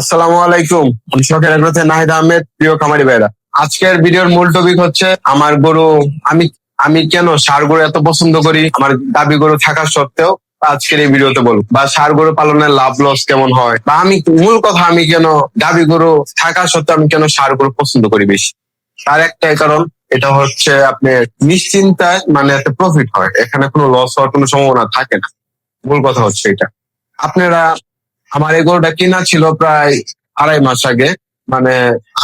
আসসালামু আলাইকুম। শখের আগ্রহে নাহিদ আহমেদ, প্রিয় খামারি ভাইরা। আজকের ভিডিওর মূল টপিক হচ্ছে আমার গরু, আমি আমি কেন সার গরু এত পছন্দ করি? আমার দাবি গরু থাকা সত্ত্বেও আজকের এই ভিডিওতে বলব। বা সার গরু পালনের লাভ লস কেমন হয়? বা আমি, মূল কথা আমি কেন দাবি গরু থাকা সত্ত্বেও আমি কেন সার গরু পছন্দ করি বেশি? তার একটাই কারণ, এটা হচ্ছে আপনি নিশ্চিন্তায় মানে একটা প্রফিট হয়। এখানে কোনো লস হওয়ার কোনো সম্ভাবনা থাকে না। মূল কথা হচ্ছে এটা। আপনারা আমার এই গরুটা কিনা ছিল প্রায় আড়াই মাস আগে মানে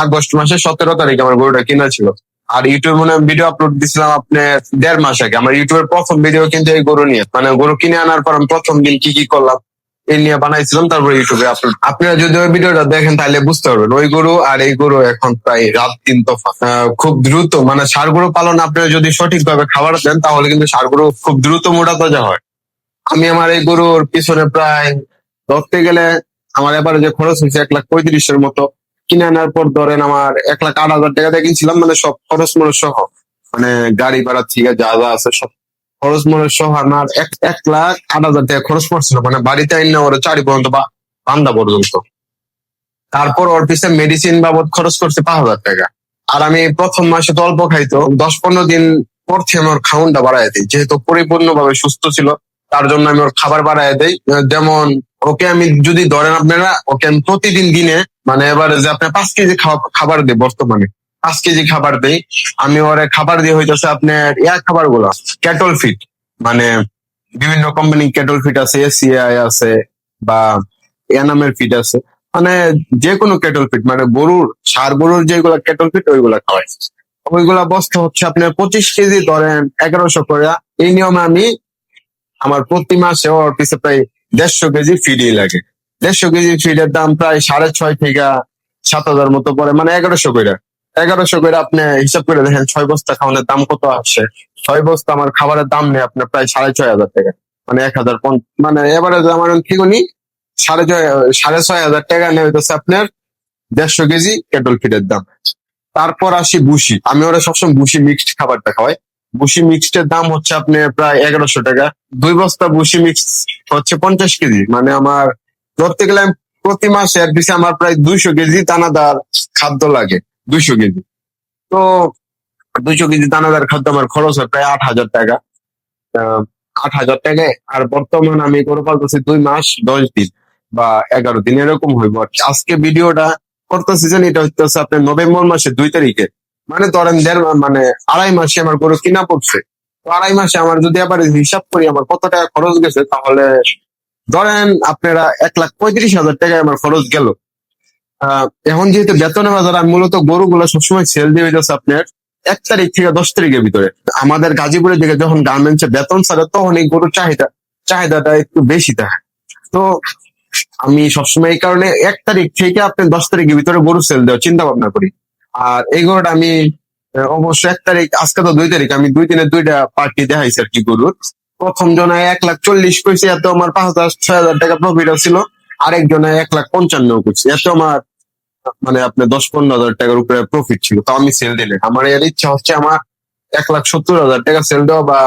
আগস্ট মাসের সতেরো তারিখে আমার গরুটা কিনা ছিল। আর ইউটিউবে মনে ভিডিও আপলোড দিছিলাম আপনি দেড় মাস আগে। আমার ইউটিউবের প্রথম ভিডিও কিন্তু এই গরু নিয়ে। মানে গরু কিনে আনার পর আমি প্রথম দিন কি কি করলাম এই নিয়ে বানাইছিলাম তারপরে ইউটিউবে আপলোড আপনারা যদি ওই ভিডিওটা দেখেন তাহলে বুঝতে পারবেন ওই গরু আর এই গরু এখন প্রায় রাত তফাৎ আহ, খুব দ্রুত মানে সার গরু পালন আপনারা যদি সঠিকভাবে খাবার দেন তাহলে কিন্তু সার গরু খুব দ্রুত মোটা তাজা হয়। আমি আমার এই গরুর পিছনে প্রায় ধরতে গেলে আমার এবারে যে খরচ হয়েছে এক লাখ পঁয়ত্রিশের মতো। কিনে আনার পর ধরেন আমার এক লাখ আট হাজার টাকা দিয়ে কিনছিলাম মানে সব খরচ মরচ সহ। মানে গাড়ি ভাড়া থেকে যা যা আছে সব খরচ মরচ সহ আমার এক এক লাখ আট হাজার টাকা খরচ পড়ছিল। মানে বাড়িতে আইন ওরা চারি পর্যন্ত বা বান্দা পর্যন্ত। তারপর ওর পিছনে মেডিসিন বাবদ খরচ করছে পাঁচ হাজার টাকা। আর আমি প্রথম মাসে তো অল্প খাইতো, দশ পনেরো দিন পর থেকে আমার খাউনটা বাড়ায় দিই। যেহেতু পরিপূর্ণভাবে সুস্থ ছিল, তার জন্য আমি ওর খাবার বাড়ায় দিই। যেমন ওকে আমি যদি ধরেন আপনারা, ওকে আমি প্রতিদিন দিনে মানে এবারে যে আপনার পাঁচ কেজি খাবার দিই বর্তমানে, পাঁচ কেজি খাবার দেই, আমি ওরে খাবার দিয়ে হইতেছে আপনার এয়ার খাবারগুলা ক্যাটল ফিট মানে বিভিন্ন কোম্পানি ক্যাটল ফিট আছে এসিআই আছে, বা এনামের ফিট আছে মানে যে কোনো ক্যাটল ফিট মানে গরুর, সার গরুর যেগুলা ক্যাটল ফিট ওইগুলা খাওয়াই। ওইগুলা বস্তা হচ্ছে আপনার পঁচিশ কেজি ধরেন এগারোশো করে, এই নিয়মে আমি আমার প্রতি মাসে ওর পিছে প্রায় দেড়শো কেজি ফিডই লাগে। দেড়শো কেজি ফিডের দাম প্রায় সাড়ে ছয় থেকে সাত হাজার মতো পড়ে মানে এগারোশো করে। এগারোশো করে আপনি হিসাব করে দেখেন, ছয় বস্তা খাওয়ানোর দাম কত আসছে? ছয় বস্তা আমার খাবারের দাম নেই আপনার প্রায় সাড়ে ছয় হাজার টাকা মানে এক হাজার মানে এবারে আমার ঠিক উনি সাড়ে ছয় সাড়ে ছয় হাজার টাকা নেই হইতেছে আপনার দেড়শো কেজি কেটল ফিডের দাম। তারপর আসি বুসি আমি ওরা সবসময় বুসি মিক্সড খাবারটা খাওয়াই। বুসি মিক্সড এর দাম হচ্ছে আপনি প্রায় এগারোশো টাকা। দুই বস্তা বুসি মিক্স হচ্ছে পঞ্চাশ কেজি। মানে আমার ধরতে গেলে প্রতি মাসে এর পিছে আমার প্রায় দুইশো কেজি দানাদার খাদ্য লাগে। দুইশো কেজি। তো দুইশো কেজি দানাদার খাদ্য আমার খরচ হয় প্রায় আট হাজার টাকা। আট হাজার টাকায়। আর বর্তমান আমি গরু পালতেছি দুই মাস, দশ দিন বা এগারো দিন, এরকম হইব আজকে ভিডিওটা করতেছি যে এটা হচ্ছে আপনার নভেম্বর মাসের দুই তারিখে। মানে ধরেন দেড় মানে আড়াই মাসে আমার গরু কিনা পড়ছে। তো আড়াই মাসে আমার যদি আবার হিসাব করি আমার কত টাকা খরচ গেছে, তাহলে ধরেন আপনারা এক লাখ পঁয়ত্রিশ হাজার টাকায় আমার খরচ গেল। এখন যেহেতু বেতনের বাজার, আমি মূলত গরুগুলো সবসময় সেল দিয়ে যাচ্ছে আপনার এক তারিখ থেকে দশ তারিখের ভিতরে। আমাদের গাজীপুরের দিকে যখন গার্মেন্টসে বেতন ছাড়ে তখন এই গরুর চাহিদা চাহিদাটা একটু বেশি থাকে। তো আমি সবসময় এই কারণে এক তারিখ থেকে আপনি দশ তারিখের ভিতরে গরু সেল দেওয়ার চিন্তা ভাবনা করি। আর এই গরুটা আমি অবশ্য এক তারিখ, আজকে তো দুই তারিখ, আমি দুই দিনে দুইটা পার্টি দেখাইছি আর কি গরুর। প্রথম জনায় এক লাখ চল্লিশ কইছে, এত আমার পাঁচ হাজার ছয় হাজার টাকা প্রফিট ছিল। আরেক জনায় এক লাখ পঞ্চান্ন করছে এত আমার মানে আপনার দশ পনেরো হাজার টাকার উপরে প্রফিট ছিল তো আমি সেল দিলে। আমার এর ইচ্ছা হচ্ছে আমার এক লাখ সত্তর হাজার টাকা সেল দেওয়া বা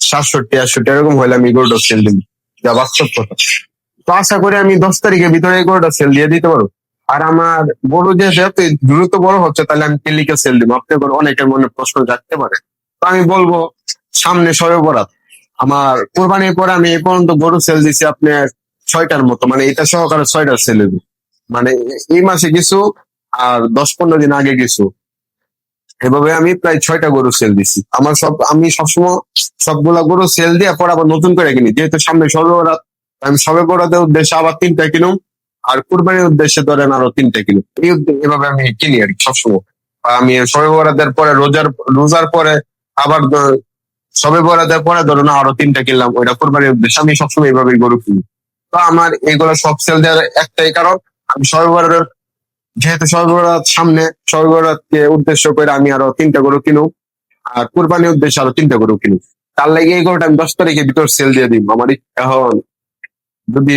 সাতষট্টি, আটষট্টি, এরকম হলে আমি গরুটা সেল দিই যা বাস্তব কথা। তো আশা করি আমি দশ তারিখের ভিতরে গরুটা সেল দিয়ে দিতে পারব। আর আমার গরু যে যত দ্রুত বড় হচ্ছে, তাহলে আমি টেলিকে সেল দিব। আপনি করে অনেকের মনে প্রশ্ন জাগতে পারে। তো আমি বলব, সামনে সবে বরাত। আমার কোরবানির পরে আমি এই পর্যন্ত গরু সেল দিছি আপনার ছয়টার মতো। মানে এটা সহকারে ছয়টার সেল দিব। মানে এই মাসে কিছু আর দশ পনেরো দিন আগে কিছু। এভাবে আমি প্রায় ছয়টা গরু সেল দিছি। আমার সব, আমি সবসময় সবগুলা গরু সেল দিয়ে পর আবার নতুন করে কিনি। যেহেতু সামনে সবে বরাত, আমি সবে বরাতের উদ্দেশ্যে আবার তিনটা কিনুম। আর কুরবানির উদ্দেশ্যে ধরেন আরও তিনটা কিনুম এই এভাবে আমি কিনি আর কি সবসময়। আমি সবে বরাতের পরে রোজার রোজার পরে আবার সবে বরাদের পরে ধরুন আরও তিনটা কিনলাম, ওইটা কোরবানির উদ্দেশ্যে আমি সবসময় এইভাবে গরু কিনি। তো আমার এইগুলো সব সেল দেওয়ার একটাই কারণ, আমি সবে বরাতের যেহেতু সবে বরাত সামনে সবে বরাতকে উদ্দেশ্য করে আমি আরও তিনটা গরু কিনুম আর কুরবানির উদ্দেশ্যে আরও তিনটা গরু কিনুম তার লাগে এই গরুটা আমি দশ তারিখের ভিতর সেল দিয়ে দিব আমার এখন যদি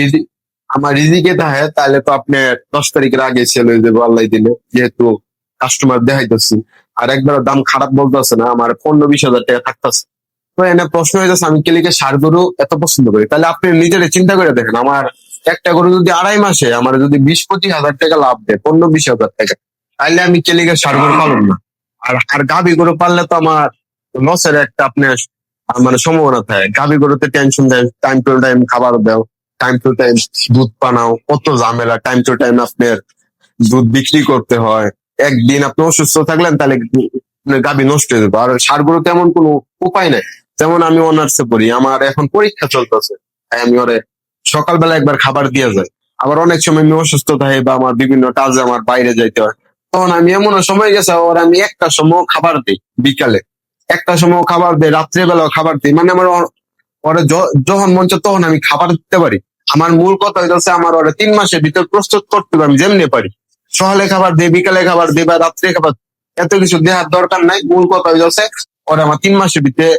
আমার রিজিকে থাকে, তাহলে তো আপনি দশ তারিখের আগে সেল হয়ে আল্লাহ দিলে। যেহেতু কাস্টমার দেখাইতেছি। আর একবার দাম খারাপ বলতেছে না, আমার পনেরো বিশ হাজার টাকা থাকতেছে। তো এনে প্রশ্ন হয়ে যাচ্ছে আমি কেলিকে সার গরু এত পছন্দ করি? তাহলে আপনি নিজের চিন্তা করে দেখেন, আমার একটা গরু যদি আড়াই মাসে আমার যদি বিশ পঁচিশ হাজার টাকা লাভ দেয়, পনেরো বিশ হাজার টাকা, তাহলে আমি কেলিকে সার গরু পালন না? আর আর গাভী গরু পাললে তো আমার লসের একটা আপনার মানে সম্ভাবনা থাকে। গাভী গরুতে টেনশন দেয় টাইম টু টাইম খাবার দাও। টাইম টু টাইম দুধ পানাও কত ঝামেলা টাইম টু টাইম আপনার দুধ বিক্রি করতে হয়। একদিন আপনি অসুস্থ থাকলেন, তাহলে গাভী নষ্ট হয়ে যাবে। আর সার গরু তেমন কোনো উপায় নাই। যেমন আমি অনার্সে পড়ি, আমার এখন পরীক্ষা চলতেছে। তাই আমি ওরে সকালবেলা একবার খাবার দিয়ে যায় আবার অনেক সময় আমি অসুস্থ থাকি বা আমার বিভিন্ন কাজে আমার বাইরে যাইতে হয়। তখন আমি এমন সময় গেছে, ওর আমি একটা সময় খাবার দিই বিকালে। একটা সময় খাবার দিই, রাত্রেবেলাও খাবার দিই। মানে আমার ওর- যখন মন তখন আমি খাবার দিতে পারি। আমার মূল কথা হইতেছে আমার ওরা তিন মাসের ভিতর প্রস্তুত করতে হবে, আমি যেমনি পারি। সকালে খাবার দিই বিকালে খাবার দিই বা রাত্রে খাবার এত কিছু দেওয়ার দরকার নাই। মূল কথা হইতেছে ওরা আমার তিন মাসের ভিতরে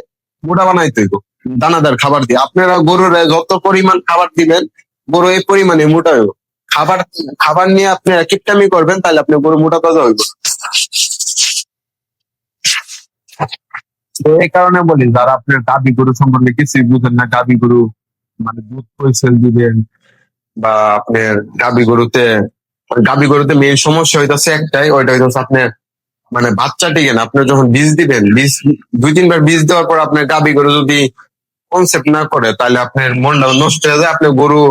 মোটা বানাইতে হইব, দানাদার খাবার দিয়ে। আপনারা গরুর যত পরিমাণ খাবার দিবেন, গরু এই পরিমাণে মোটা হইব। খাবার খাবার নিয়ে আপনি কিপটামি করবেন, তাহলে আপনি গরু মোটা তাজা হইব। এই কারণে বলি, যারা আপনার গাবি গরু সম্বন্ধে কিছুই বুঝেন না গাবি গরু মানে দুধ পয়সেল দিবেন বা আপনার গাবি গরুতে গাবি গরুতে মেইন সমস্যা হইতাছে একটাই, ওইটা হইতাছে আপনার মানে বাচ্চা টিকেন আপনি যখন বীজ দিবেন, বীজ দুই তিনবার বীজ দেওয়ার পর আপনার গাবি গরু যদি কনসেপ্ট না করে, তাহলে আপনার মনটা নষ্ট হয়ে যায়, আপনার গরু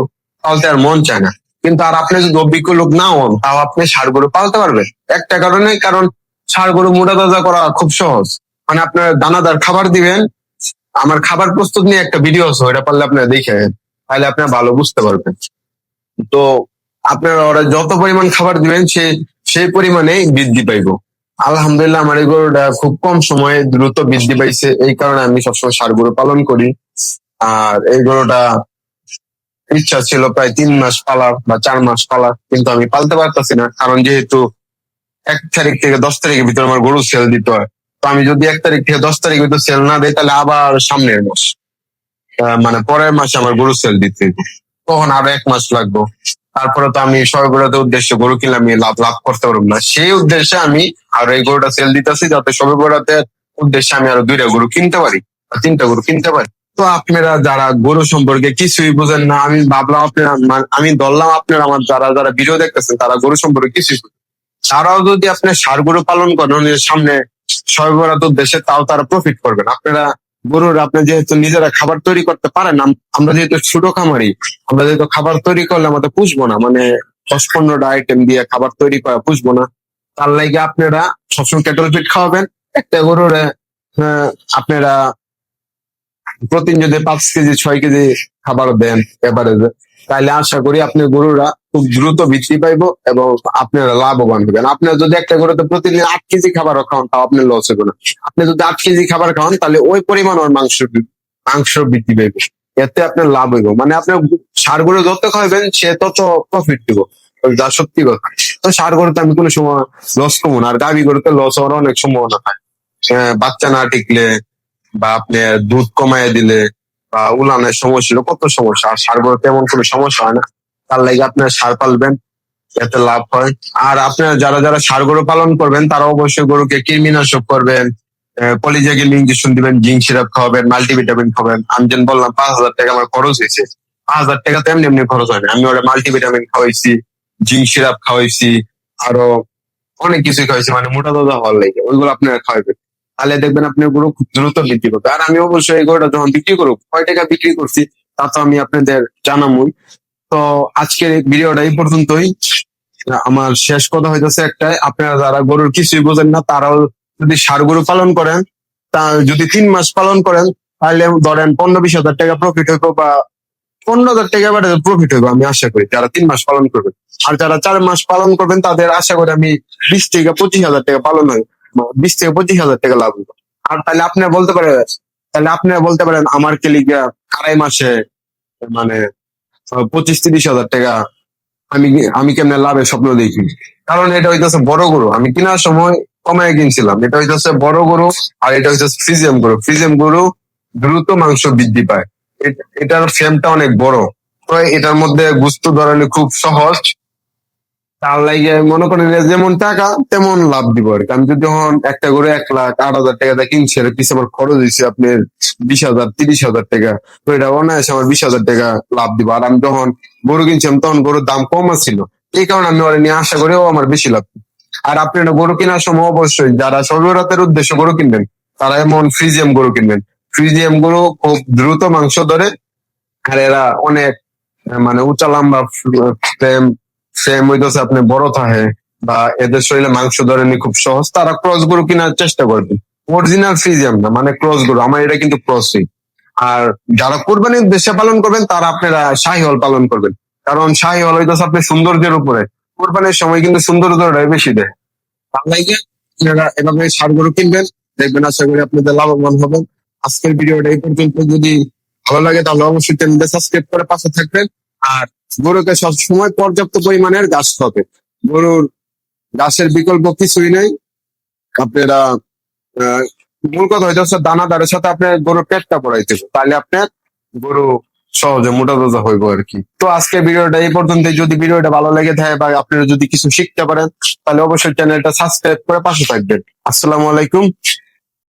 পালতে আর মন চায় না। কিন্তু আর আপনি যদি অভিজ্ঞ লোক না হন, তাও আপনি ষাড় গরু পালতে পারবেন। একটা কারণে, কারণ ষাড় গরু মোটা তাজা করা খুব সহজ। মানে আপনার দানাদার খাবার দিবেন আমার খাবার প্রস্তুত নিয়ে একটা ভিডিও আছে ওটা পারলে আপনারা দেখে তাহলে আপনারা ভালো বুঝতে পারবেন। তো আপনারা ওরা যত পরিমাণ খাবার দিবেন, সে, সেই পরিমাণে বৃদ্ধি পাইব। আলহামদুলিল্লাহ আমার এই গরুটা খুব কম সময়ে দ্রুত বৃদ্ধি পাইছে। এই কারণে আমি সবসময় ষাড় গরু পালন করি। আর এই গরুটা ইচ্ছা ছিল প্রায় তিন মাস পালার বা চার মাস পালার, কিন্তু আমি পালতে পারতেছি না। কারণ যেহেতু এক তারিখ থেকে দশ তারিখের ভিতরে আমার গরু সেল দিতে হয়। তো আমি যদি এক তারিখ থেকে দশ তারিখ ভিতরে সেল না দিই, তাহলে আবার সামনের মাস মানে পরের মাসে আমার গরু সেল দিতে তখন আরও এক মাস লাগবে। তারপরে তো আমি সবগুলোতে উদ্দেশ্যে গরু কিনলে আমি লাভ লাভ করতে পারব না। সেই উদ্দেশ্যে আমি আর এই গরুটা সেল দিতেছি, যাতে সবে গরুতে উদ্দেশ্যে আমি আরও দুইটা গরু কিনতে পারি তিনটা গরু কিনতে পারি। তো আপনারা যারা গরু সম্পর্কে কিছুই বুঝেন না, আমি ভাবলাম আপনারা আমি ধরলাম আপনারা আমার যারা যারা ভিডিও দেখতেছেন, তারা গরু সম্পর্কে কিছুই তারাও যদি আপনি সার গরু পালন করেন ওদের সর্বরাত উদ্দেশ্যে তাও তারা প্রফিট করবেন আপনারা গরুর, আপনি যেহেতু নিজেরা খাবার তৈরি করতে পারেন আমরা যেহেতু ছোট খামারি, আমরা যেহেতু খাবার তৈরি করলে আমাদের পুষবো না। মানে দশ পনেরোটা আইটেম দিয়ে খাবার তৈরি করা পুষবো না। তার লাগে আপনারা সবসময় ক্যাটল ফিট খাওয়াবেন। একটা গরুর আপনারা প্রতিদিন যদি পাঁচ কেজি, ছয় কেজি খাবার দেন এভারেজে তাহলে আশা করি আপনি গরুরা খুব দ্রুত বৃদ্ধি পাইবো এবং আপনারা লাভবান হবেন। আপনার যদি একটা গরুতে প্রতিদিন আট কেজি খাবার খাওয়ান তাও আপনি লস হবে না। আপনি যদি আট কেজি খাবার খাওয়ান তাহলে ওই পরিমাণ ওর মাংস মাংস বৃদ্ধি পাইবে। এতে আপনার লাভ হইব। মানে আপনি সার গরু যত খাওয়াবেন সে তত প্রফিট দিব। যা সত্যি কথা। তো সার গরুতে আমি কোনো সময় লস কমো না। আর গাভি গরুতে লস হওয়ার অনেক সম্ভাবনা থাকে। আহ, বাচ্চা না টিকলে বা আপনি দুধ কমায় দিলে বা উলানের সমস্যা কত সমস্যা? আর সার গরুতে এমন কোনো সমস্যা হয় না? তার লাগে আপনার সার পালবেন এতে লাভ হয়। আর আপনারা যারা যারা সার গরু পালন করবেন, তারা অবশ্যই গরুকে কৃমিনাশক করবেন কলিজা গেলে ইঞ্জেকশন দিবেন, জিঙ্ক সিরাপ খাওয়াবেন মাল্টিভিটামিন খাবেন আমি যেন বললাম, পাঁচ হাজার টাকা আমার খরচ হয়েছে। পাঁচ হাজার টাকা তো এমনি এমনি খরচ হয় আমি ওরা মাল্টিভিটামিন খাওয়াইছি, জিঙ্ক সিরাপ খাওয়াইছি, আরও অনেক কিছু খাওয়াইছি মানে মোটা তাজা হওয়ার লাগে। ওইগুলো আপনারা খাওয়াবেন তাহলে দেখবেন আপনার গরু খুব দ্রুত বৃদ্ধি করবে আর আমি অবশ্যই এই গরুটা যখন বিক্রি করব, কয় টাকা বিক্রি করছি, তা তো আমি আপনাদের জানামই। তো আজকের ভিডিওটা এই পর্যন্তই। আমার শেষ কথা হইতেছে একটাই, আপনারা যারা গরুর কিছুই বোঝেন না, তারাও যদি ষাড় গরু পালন করেন, তা যদি তিন মাস পালন করেন, তাহলে ধরেন পনেরো বিশ হাজার টাকা প্রফিট হইব বা পনেরো হাজার টাকা এবারে প্রফিট হইব, আমি আশা করি, যারা তিন মাস পালন করবেন। আর যারা চার মাস পালন করবেন, তাদের আশা করি আমি বিশ থেকে পঁচিশ হাজার টাকা পালন হয় বিশ থেকে পঁচিশ হাজার টাকা লাভ হইব। আর তাহলে আপনি বলতে পারেন, তাহলে আপনি বলতে পারেন, আমার কেলিগা আড়াই মাসে মানে পঁচিশ তিরিশ হাজার টাকা আমি আমি কেমনে লাভের স্বপ্ন দেখি? কারণ এটা হইতেছে বড় গরু। আমি কেনার সময় কমায় কিনছিলাম। এটা হইতেছে বড় গরু আর এটা হইতেছে ফ্রিজিয়াম গরু। ফ্রিজিয়াম গরু দ্রুত মাংস বৃদ্ধি পায়। এট- এটার ফ্রেমটা অনেক বড়। তো এটার মধ্যে গুস্ত ধরানো খুব সহজ। তার লাগে মনে করেন যেমন টাকা, তেমন লাভ দিব আর কি। আমি যদি যখন একটা করে এক লাখ আট হাজার টাকা দিয়ে কিনছি আর পিছনে আমার খরচ হয়েছে আপনার বিশ হাজার, তিরিশ হাজার টাকা। তো এটা অনায়াসে আমার বিশ হাজার টাকা লাভ দিব। আর আমি যখন গরু কিনছিলাম, তখন গরুর দাম কম ছিল এই কারণে আমি ওরা নিয়ে আশা করেও আমার বেশি লাভ আর আপনি এটা গরু কেনার সময় অবশ্যই যারা সর্বরাতের উদ্দেশ্যে গরু কিনবেন, তারা এমন ফ্রিজিয়াম গরু কিনবেন। ফ্রিজিয়াম গরু খুব দ্রুত মাংস ধরে, আর এরা অনেক মানে উঁচা লম্বা ফ্রেম হইতেছে, আপনি বড় থাকে বা এদের শরীরে মাংস ধরেনি খুব সহজ, তারা ক্রস গরু কেনার চেষ্টা করবেন অরিজিনাল ফ্রিজিয়াম না মানে ক্রস গরু, আমার এটা কিন্তু ক্রসই আর যারা কোরবানির উদ্দেশ্যে পালন করবেন, তারা আপনারা শাহিহল পালন করবেন। কারণ শাহিহল হইতেছে আপনি সৌন্দর্যের উপরে। কোরবানির সময় কিন্তু সৌন্দর্যটাই বেশি দেয়। আপনারা এভাবে সার গরু কিনবেন, দেখবেন আশা করি আপনাদের লাভবান হবেন। আজকের ভিডিওটা এই পর্যন্ত। যদি ভালো লাগে তাহলে অবশ্যই চ্যানেলটা সাবস্ক্রাইব করে পাশে থাকবেন। আর গরুকে সবসময় পর্যাপ্ত পরিমাণের ঘাস খাবে গরুর ঘাসের বিকল্প কিছুই নেই। আপনারা মূল কথা হয়তো হচ্ছে দানাদারের সাথে আপনার গরুর পেটটা পড়াইতে তাহলে আপনার গরু সহজে মোটা তাজা হইব আর কি। তো আজকে ভিডিওটা এই পর্যন্ত যদি ভিডিওটা ভালো লেগে থাকে বা আপনারা যদি কিছু শিখতে পারেন, তাহলে অবশ্যই চ্যানেলটা সাবস্ক্রাইব করে পাশে থাকবেন। আসসালামু আলাইকুম।